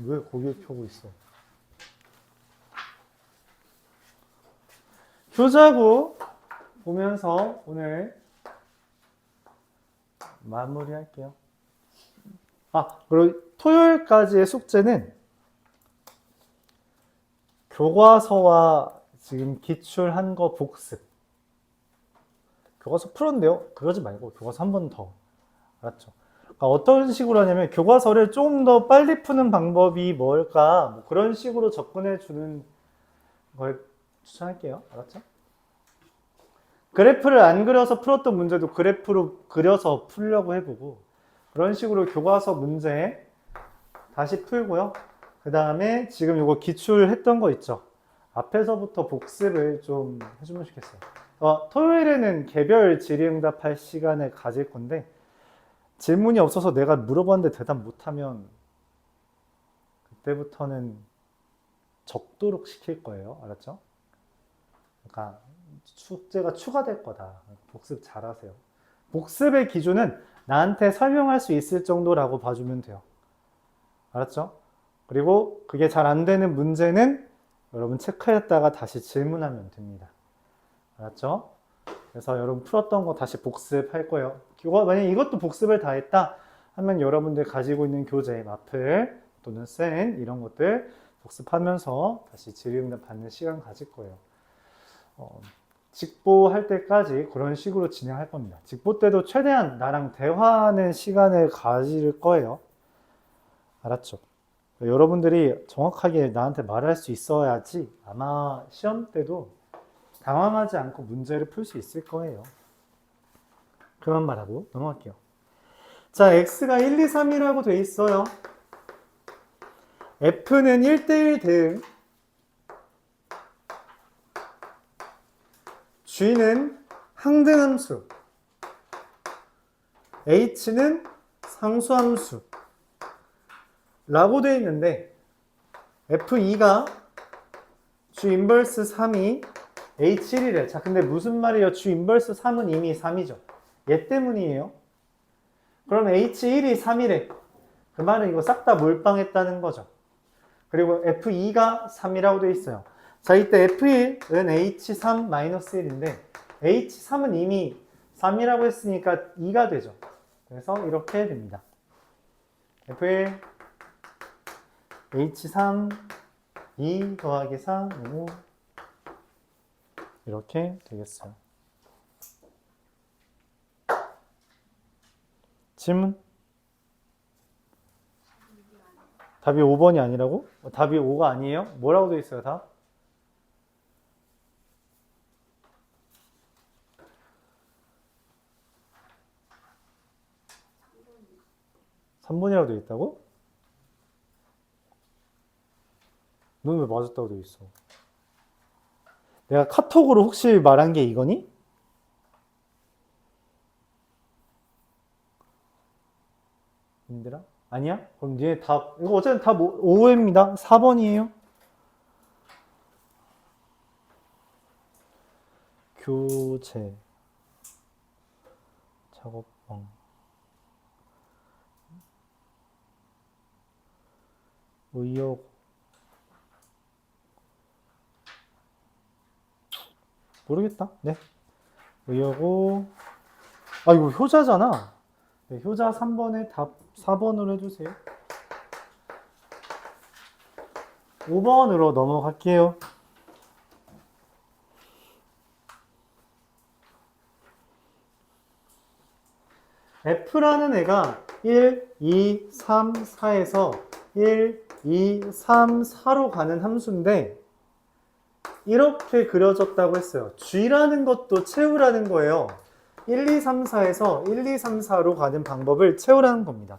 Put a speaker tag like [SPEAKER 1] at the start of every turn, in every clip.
[SPEAKER 1] 왜 거기에 펴고 있어? 효자고 보면서 오늘 마무리할게요. 아, 그리고 토요일까지의 숙제는 교과서와 지금 기출한 거 복습. 교과서 풀었는데요. 그러지 말고 교과서 한 번 더. 알았죠? 그러니까 어떤 식으로 하냐면 교과서를 좀더 빨리 푸는 방법이 뭘까? 뭐 그런 식으로 접근해 주는 걸 추천할게요. 알았죠? 그래프를 안 그려서 풀었던 문제도 그래프로 그려서 풀려고 해보고 그런 식으로 교과서 문제 다시 풀고요. 그 다음에 지금 이거 기출했던 거 있죠. 앞에서부터 복습을 좀 해주면 좋겠어요. 어, 토요일에는 개별 질의응답할 시간을 가질 건데 질문이 없어서 내가 물어봤는데 대답 못하면 그때부터는 적도록 시킬 거예요. 알았죠? 그러니까 숙제가 추가될 거다. 복습 잘하세요. 복습의 기준은 나한테 설명할 수 있을 정도라고 봐주면 돼요. 알았죠? 그리고 그게 잘 안 되는 문제는 여러분 체크했다가 다시 질문하면 됩니다. 알았죠? 그래서 여러분 풀었던 거 다시 복습할 거예요. 이거 만약 이것도 복습을 다 했다 하면 여러분들 가지고 있는 교재, 마플 또는 센 이런 것들 복습하면서 다시 질의응답 받는 시간 가질 거예요. 어, 직보할 때까지 그런 식으로 진행할 겁니다. 직보 때도 최대한 나랑 대화하는 시간을 가질 거예요. 알았죠? 여러분들이 정확하게 나한테 말할 수 있어야지 아마 시험 때도 당황하지 않고 문제를 풀 수 있을 거예요. 그만 말하고 넘어갈게요. 자, x가 1, 2, 3이라고 돼 있어요. f는 1대1 대응, g는 항등함수, h는 상수함수, 라고 돼 있는데 F2가 주 인버스 3이 H1이래. 자, 근데 무슨 말이에요? 주 인버스 3은 이미 3이죠. 얘 때문이에요. 그럼 H1이 3이래. 그 말은 이거 싹 다 몰빵했다는 거죠. 그리고 F2가 3이라고 돼 있어요. 자, 이때 F1은 H3-1인데 H3은 이미 3이라고 했으니까 2가 되죠. 그래서 이렇게 됩니다. F1 H3 2 더하기 4 5 이렇게 되겠어요. 질문? 답이 5번이 아니라고? 어, 답이 5가 아니에요? 뭐라고 되어 있어요, 답? 삼번이라고 되어 있다고? 넌 왜 맞았다고 돼 있어? 내가 카톡으로 혹시 말한 게 이거니? 힘들어? 아니야? 그럼 니네 답, 이거 어쨌든 답 5회입니다. 4번이에요. 교재 작업방 의욕 모르겠다. 네. 의여고 아 이거 효자잖아. 네, 효자 3번에 답 4번으로 해주세요. 5번으로 넘어갈게요. F라는 애가 1, 2, 3, 4에서 1, 2, 3, 4로 가는 함수인데 이렇게 그려졌다고 했어요. G라는 것도 채우라는 거예요. 1, 2, 3, 4에서 1, 2, 3, 4로 가는 방법을 채우라는 겁니다.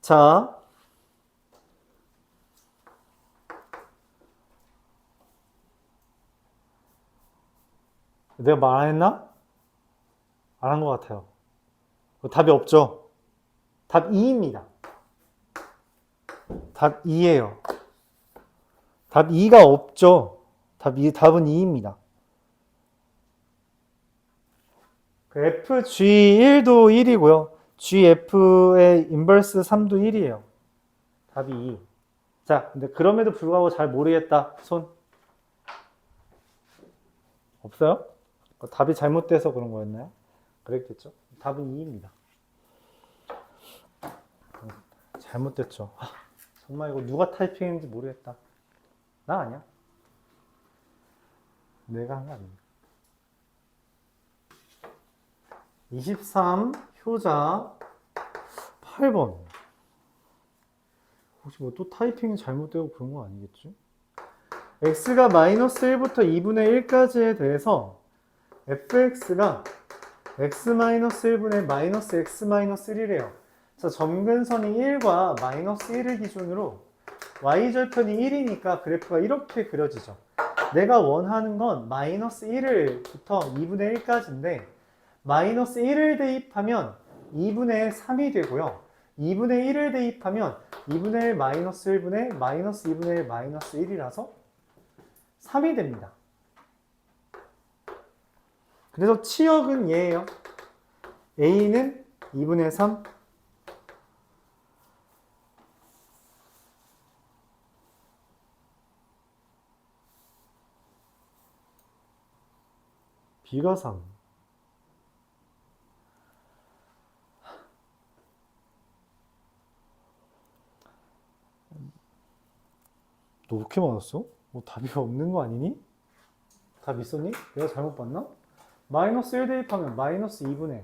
[SPEAKER 1] 자, 내가 말 안 했나? 안 한 것 같아요. 답이 없죠? 답 2입니다. 답 2예요. 답 2가 없죠. 답 2, 답은 2입니다. 그 FG1도 1이고요. GF의 인버스 3도 1이에요. 답이 2. 자, 근데 그럼에도 불구하고 잘 모르겠다. 손. 없어요? 어, 답이 잘못돼서 그런 거였나요? 그랬겠죠? 답은 2입니다. 잘못됐죠. 아, 정말 이거 누가 타이핑했는지 모르겠다. 나 아니야. 내가 한거 아니야. 23 효자 8번. 혹시 뭐 또 타이핑이 잘못되고 그런 거 아니겠지? x가 마이너스 1부터 2분의 1까지에 대해서 fx가 x 마이너스 1분의 마이너스 x 마이너스 1이래요. 그래서 점근선이 1과 마이너스 1을 기준으로 y절편이 1이니까 그래프가 이렇게 그려지죠. 내가 원하는 건 마이너스 1을부터 2분의 1까지인데 마이너스 1을 대입하면 2분의 3이 되고요. 2분의 1을 대입하면 2분의 1 마이너스 1분의 마이너스 2분의 1 마이너스 1이라서 3이 됩니다. 그래서 치역은 얘예요. A는 2분의 3, 3. 너왜 이렇게 많았어? 뭐 답이 없는 거 아니니? 답 있었니? 내가 잘못 봤나? 마이너스 1 대입하면 마이너스 2분의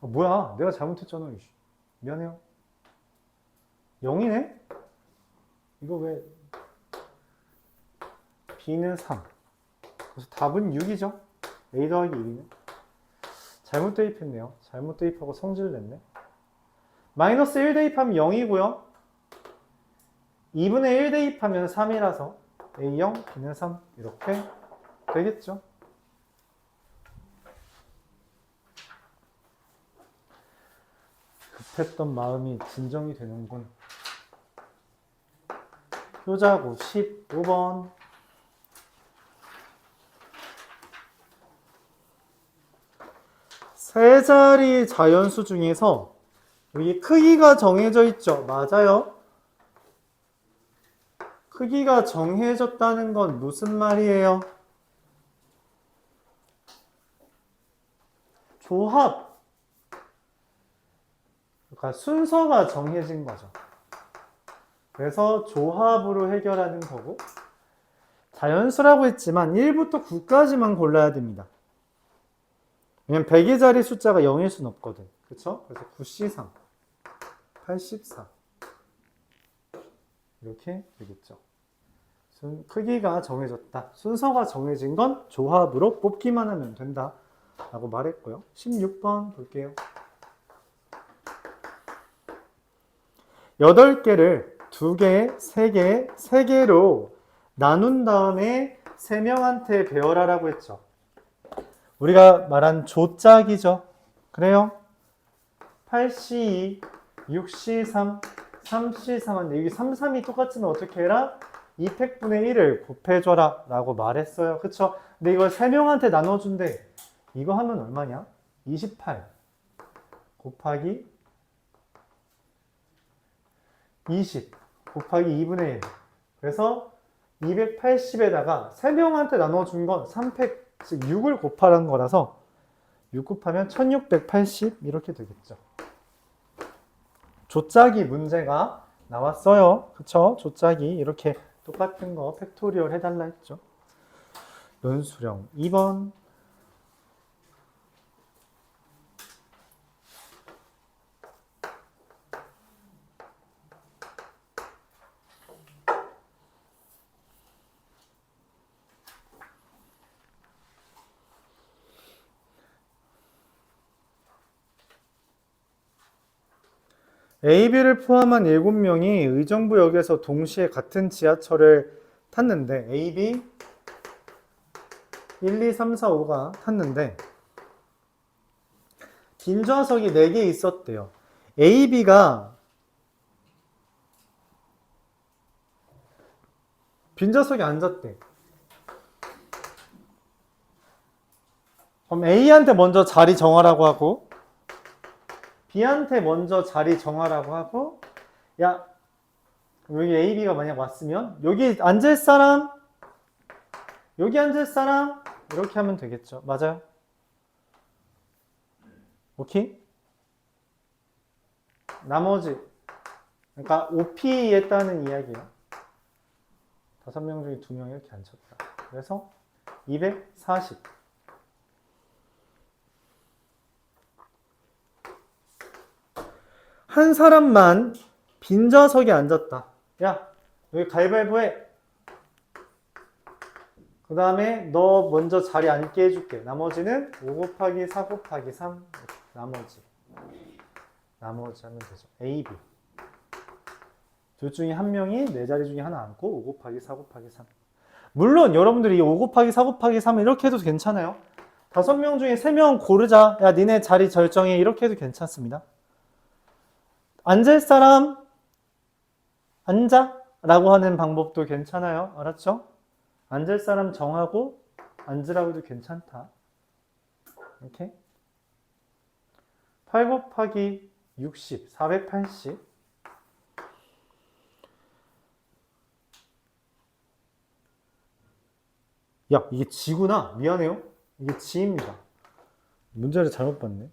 [SPEAKER 1] 아, 뭐야 내가 잘못했잖아 이씨. 미안해요 0이네? 이거 왜 B는 3 그래서 답은 6이죠 A 더하기 1이네 잘못 대입했네요 잘못 대입하고 성질 냈네 마이너스 1 대입하면 0이고요 2분의 1 대입하면 3이라서 A0, B는 3 이렇게 되겠죠. 급했던 마음이 진정이 되는군. 효자고 15번. 세 자리 자연수 중에서 여기 크기가 정해져 있죠. 맞아요. 크기가 정해졌다는 건 무슨 말이에요? 조합. 그러니까 순서가 정해진 거죠. 그래서 조합으로 해결하는 거고, 자연수라고 했지만 1부터 9까지만 골라야 됩니다. 왜냐면 100의 자리 숫자가 0일 순 없거든. 그쵸? 그래서 9C3, 84. 이렇게 되겠죠. 순- 크기가 정해졌다. 순서가 정해진 건 조합으로 뽑기만 하면 된다. 라고 말했고요. 16번 볼게요. 8개를 2개, 3개, 3개로 나눈 다음에 3명한테 배워라라고 했죠. 우리가 말한 조짝이죠. 그래요? 8C2, 6C3, 3C3인데 여기 3, 3이 똑같으면 어떻게 해라? 2팩분의 1을 곱해줘라 라고 말했어요. 그쵸? 근데 이걸 3명한테 나눠준대. 이거 하면 얼마냐? 28 곱하기 20 곱하기 2분의 1. 그래서 280에다가 3명한테 나눠준 건 3팩, 즉 6을 곱하라는 거라서 6 곱하면 1680 이렇게 되겠죠. 조짜기 문제가 나왔어요. 그쵸? 조짜기 이렇게 똑같은 거 팩토리얼 해달라 했죠. 연수령 2번 A, B를 포함한 7명이 의정부역에서 동시에 같은 지하철을 탔는데 A, B 1, 2, 3, 4, 5가 탔는데 빈 좌석이 4개 있었대요. A, B가 빈 좌석에 앉았대. 그럼 A한테 먼저 자리 정하라고 하고 B한테 먼저 자리 정하라고 하고 야 여기 A, B가 만약 왔으면 여기 앉을 사람 여기 앉을 사람 이렇게 하면 되겠죠. 맞아요? 오케이? 나머지 그러니까 OP 했다는 이야기예요. 다섯 명 중에 두 명 이렇게 앉혔다. 그래서 240. 한 사람만 빈좌석에 앉았다. 야, 여기 가위바위보 해. 그 다음에 너 먼저 자리 앉게 해줄게. 나머지는 5 곱하기 4 곱하기 3. 나머지. 나머지 하면 되죠. A, B. 둘 중에 한 명이 네 자리 중에 하나 앉고 5 곱하기 4 곱하기 3. 물론 여러분들이 5 곱하기 4 곱하기 3을 이렇게 해도 괜찮아요. 다섯 명 중에 세 명 고르자. 야, 니네 자리 결정해. 이렇게 해도 괜찮습니다. 앉을 사람 앉아 라고 하는 방법도 괜찮아요. 알았죠? 앉을 사람 정하고 앉으라고 해도 괜찮다. 이렇게 8 곱하기 60, 480 야, 이게 지구나? 미안해요. 이게 지입니다. 문제를 잘못 봤네.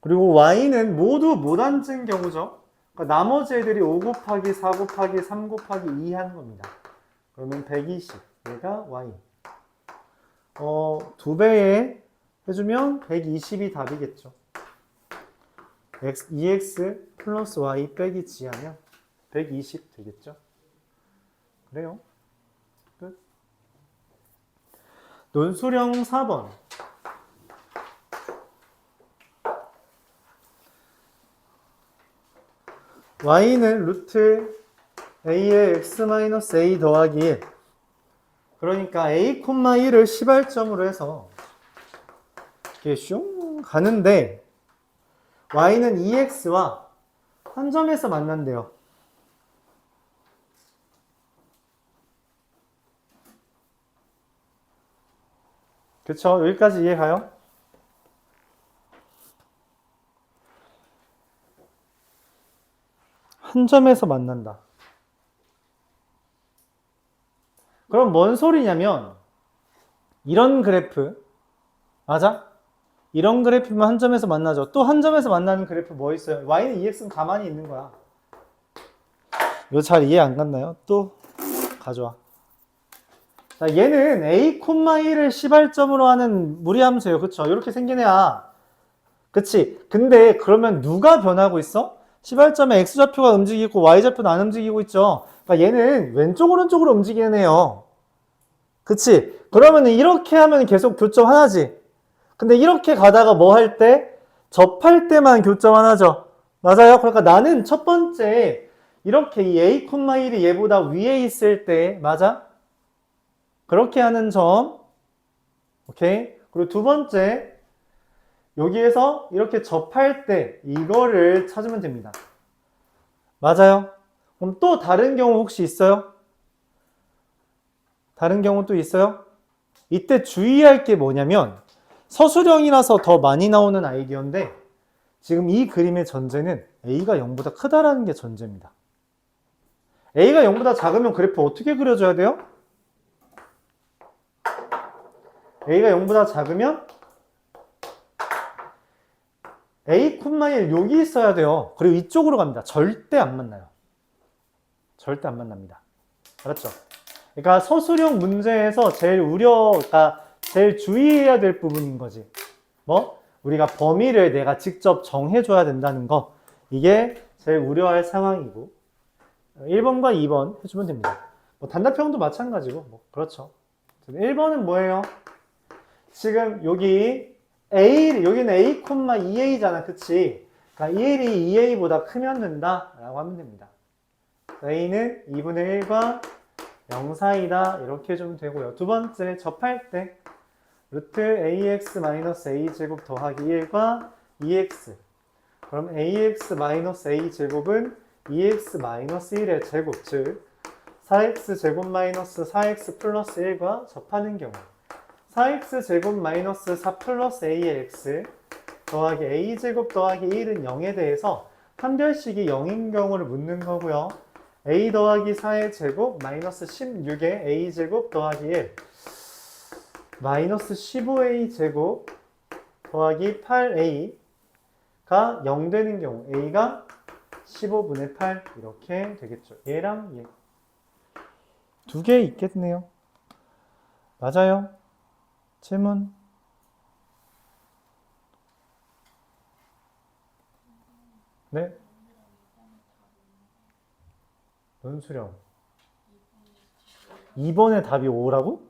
[SPEAKER 1] 그리고 y는 모두 못 앉은 경우죠. 그러니까 나머지 애들이 5 곱하기 4 곱하기 3 곱하기 2 하는 겁니다. 그러면 120. 얘가 y. 어, 두 배에 해주면 120이 답이겠죠. x, 2x 플러스 y 빼기 g하면 120 되겠죠. 그래요. 끝. 논술형 4번. Y는 루트 a의 x-a 더하기 1 그러니까 a, 1을 시발점으로 해서 이렇게 슝 가는데 y는 2x와 한 점에서 만난대요. 그쵸? 여기까지 이해가요? 한 점에서 만난다. 그럼 뭔 소리냐면 이런 그래프 맞아? 이런 그래프면 한 점에서 만나죠. 또 한 점에서 만나는 그래프 뭐 있어요? y는 2x는 가만히 있는 거야. 이거 잘 이해 안 갔나요? 또 가져와. 자, 얘는 a, 1을 시발점으로 하는 무리함수예요. 그쵸? 이렇게 생긴 애야. 그치? 근데 그러면 누가 변하고 있어? 시발점에 x좌표가 움직이고 y좌표는 안 움직이고 있죠. 그러니까 얘는 왼쪽 오른쪽으로 움직이는 애요. 그치? 그러면 이렇게 하면 계속 교점 하나지. 근데 이렇게 가다가 뭐 할 때? 접할 때만 교점 하나죠. 맞아요? 그러니까 나는 첫 번째 이렇게 이 a, 1이 얘보다 위에 있을 때 맞아? 그렇게 하는 점. 오케이? 그리고 두 번째 여기에서 이렇게 접할 때 이거를 찾으면 됩니다. 맞아요? 그럼 또 다른 경우 혹시 있어요? 다른 경우 또 있어요? 이때 주의할 게 뭐냐면 서술형이라서 더 많이 나오는 아이디어인데 지금 이 그림의 전제는 A가 0보다 크다라는 게 전제입니다. A가 0보다 작으면 그래프 어떻게 그려줘야 돼요? A가 0보다 작으면 A, 1 여기 있어야 돼요. 그리고 이쪽으로 갑니다. 절대 안 만나요. 절대 안 만납니다. 알았죠? 그러니까 서술형 문제에서 제일 우려, 그러니까 제일 주의해야 될 부분인 거지. 뭐? 우리가 범위를 내가 직접 정해줘야 된다는 거. 이게 제일 우려할 상황이고. 1번과 2번 해주면 됩니다. 뭐 단답형도 마찬가지고. 뭐 그렇죠. 1번은 뭐예요? 지금 여기 A, 여기는 A, 2A잖아. 그치? 그러니까 1이 2A보다 크면 된다. 라고 하면 됩니다. A는 2분의 1과 0 사이다. 이렇게 해주면 되고요. 두 번째, 접할 때 루트 AX-A 제곱 더하기 1과 2X. 그럼 AX-A 제곱은 2X-1의 제곱, 즉 4X 제곱 마이너스 4X 플러스 1과 접하는 경우 4x 제곱 마이너스 4 플러스 a의 x 더하기 a제곱 더하기 1은 0에 대해서 판별식이 0인 경우를 묻는 거고요. a 더하기 4의 제곱 마이너스 16의 a제곱 더하기 1 마이너스 15a 제곱 더하기 8a가 0 되는 경우 a가 15분의 8 이렇게 되겠죠. 얘랑 얘. 두 개 있겠네요. 맞아요. 질문. 네. 논수령. 2번의 답이 5라고?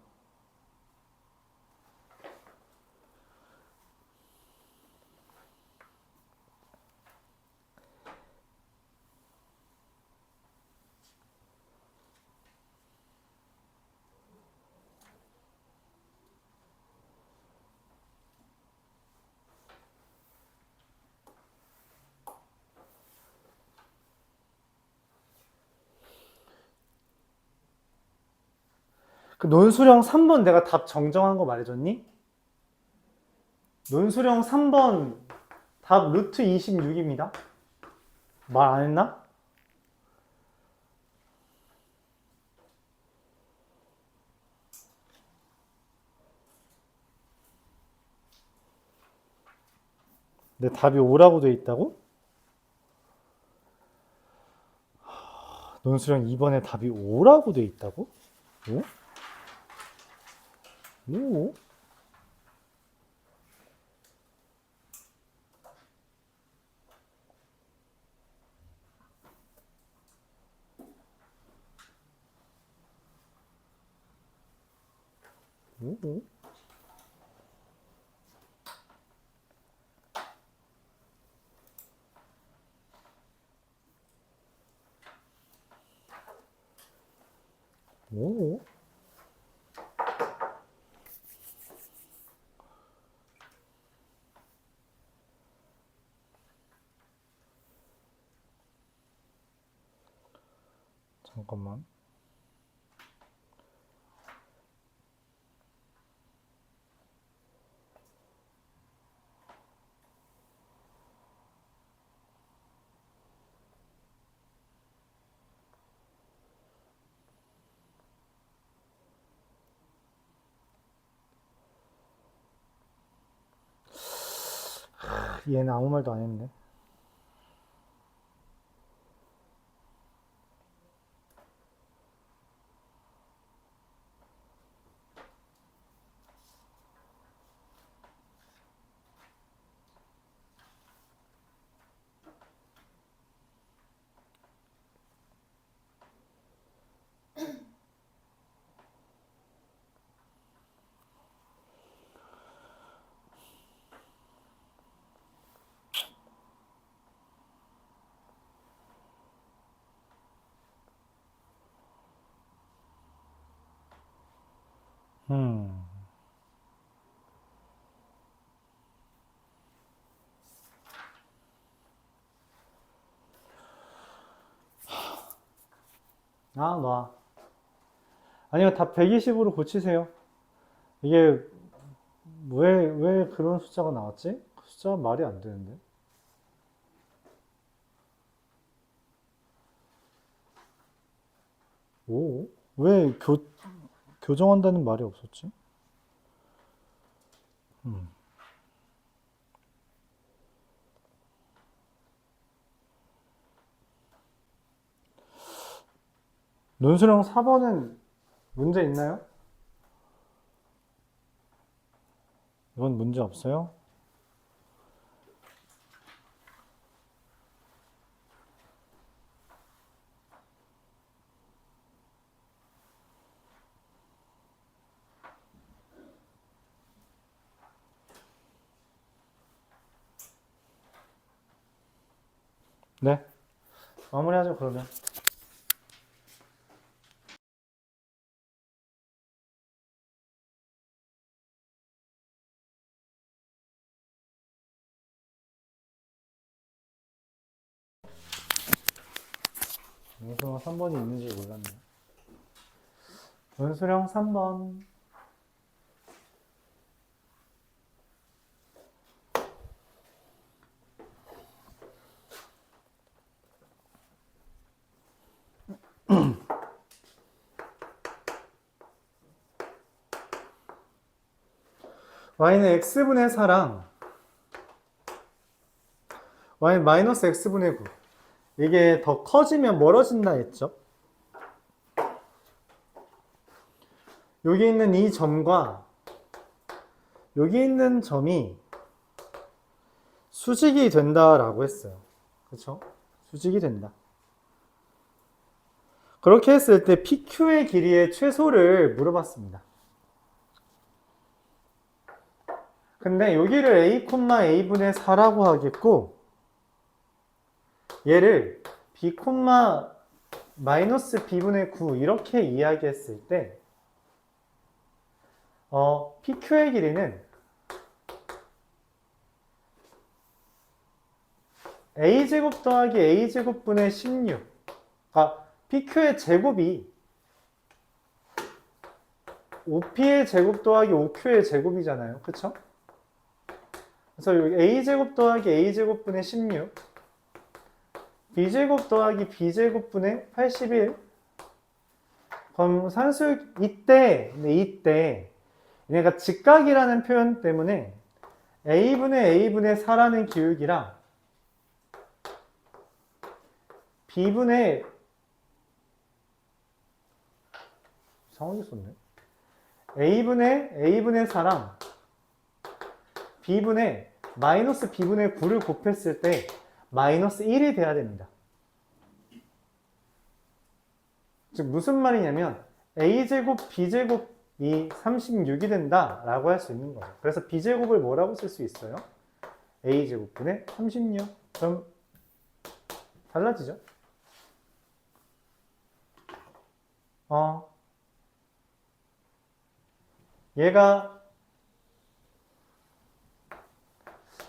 [SPEAKER 1] 그 논수령 3번 내가 답 정정한 거 말해줬니? 논수령 3번 답 루트 26입니다. 말 안 했나? 내 답이 5라고 돼 있다고? 하, 논수령 2번에 답이 5라고 돼 있다고? 5? 오? 오? 오? 잠깐만. 하, 얘는 아무 말도 안 했네. 음. 아, 놔. 아니요, 답 120으로 고치세요. 이게 왜, 왜 그런 숫자가 나왔지? 그 숫자가 말이 안 되는데. 오? 왜 교, 교정한다는 말이 없었지? 음. 논술형 4번은 문제 있나요? 이건 문제 없어요? 네. 마무리하죠, 그러면. 원수령 3번이 있는지 몰랐네. 원수령 3번. Y는 x분의 4랑 y는 마이너스 x분의 9 이게 더 커지면 멀어진다 했죠? 여기 있는 이 점과 여기 있는 점이 수직이 된다라고 했어요. 그렇죠? 수직이 된다. 그렇게 했을 때 PQ의 길이의 최소를 물어봤습니다. 근데 여기를 a, a분의 4라고 하겠고 얘를 b, 마이너스 b분의 9 이렇게 이야기했을 때 어, PQ의 길이는 a제곱 더하기 a제곱분의 16 그러니까 PQ의 제곱이 OP의 제곱 더하기 OQ의 제곱이잖아요. 그쵸? 그래서 여기 a제곱 더하기 a제곱분의 16 b제곱 더하기 b제곱분의 81 그럼 산수 이때 네, 이때 얘가 직각이라는 표현 때문에 a분의 a분의 4라는 기울기랑 b분의 이상하게 썼네. A분의 a분의 4랑 b분의 마이너스 b분의 9를 곱했을 때 마이너스 1이 돼야 됩니다. 즉 무슨 말이냐면 a제곱 b제곱이 36이 된다 라고 할 수 있는 거예요. 그래서 b제곱을 뭐라고 쓸 수 있어요? a제곱분의 36 그럼 달라지죠? 어 얘가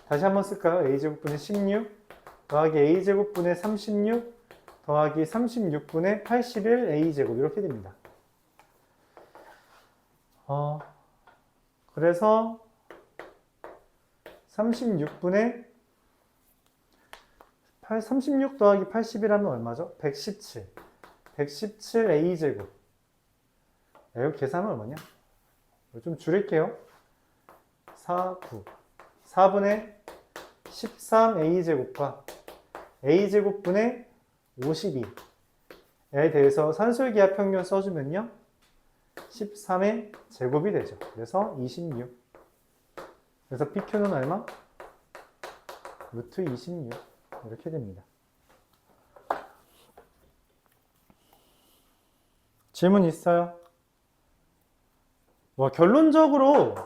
[SPEAKER 1] 다시 한번 쓸까요? a제곱분의 16 더하기 a제곱분의 36 더하기 36분의 81 a제곱 이렇게 됩니다. 어, 그래서 36분의 8, 36 더하기 81 하면 얼마죠? 117. 117 a제곱. 야, 이거 계산은 얼마냐? 좀 줄일게요. 4, 9. 4분의 13a제곱과 a제곱분의 52에 대해서 산술기하 평균 써주면요. 13의 제곱이 되죠. 그래서 26. 그래서 PQ는 얼마? 루트 26. 이렇게 됩니다. 질문 있어요? 뭐 결론적으로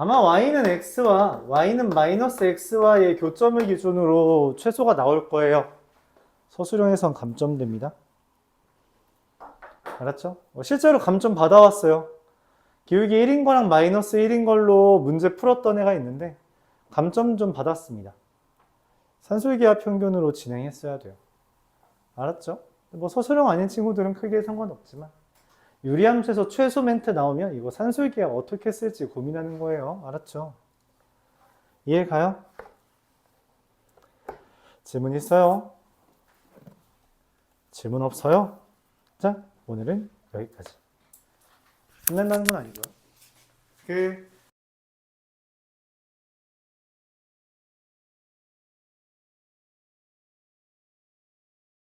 [SPEAKER 1] 아마 y는 x와 y는 마이너스 x와의 교점을 기준으로 최소가 나올 거예요. 서술형에선 감점됩니다. 알았죠? 어, 실제로 감점 받아왔어요. 기울기 1인 거랑 마이너스 1인 걸로 문제 풀었던 애가 있는데 감점 좀 받았습니다. 산술기하 평균으로 진행했어야 돼요. 알았죠? 뭐 서술형 아닌 친구들은 크게 상관없지만 유리함수에서 최소 멘트 나오면 이거 산술기하 어떻게 쓸지 고민하는 거예요. 알았죠? 이해 가요? 질문 있어요? 질문 없어요? 자, 오늘은 여기까지. 끝난다는 건 아니고요. 그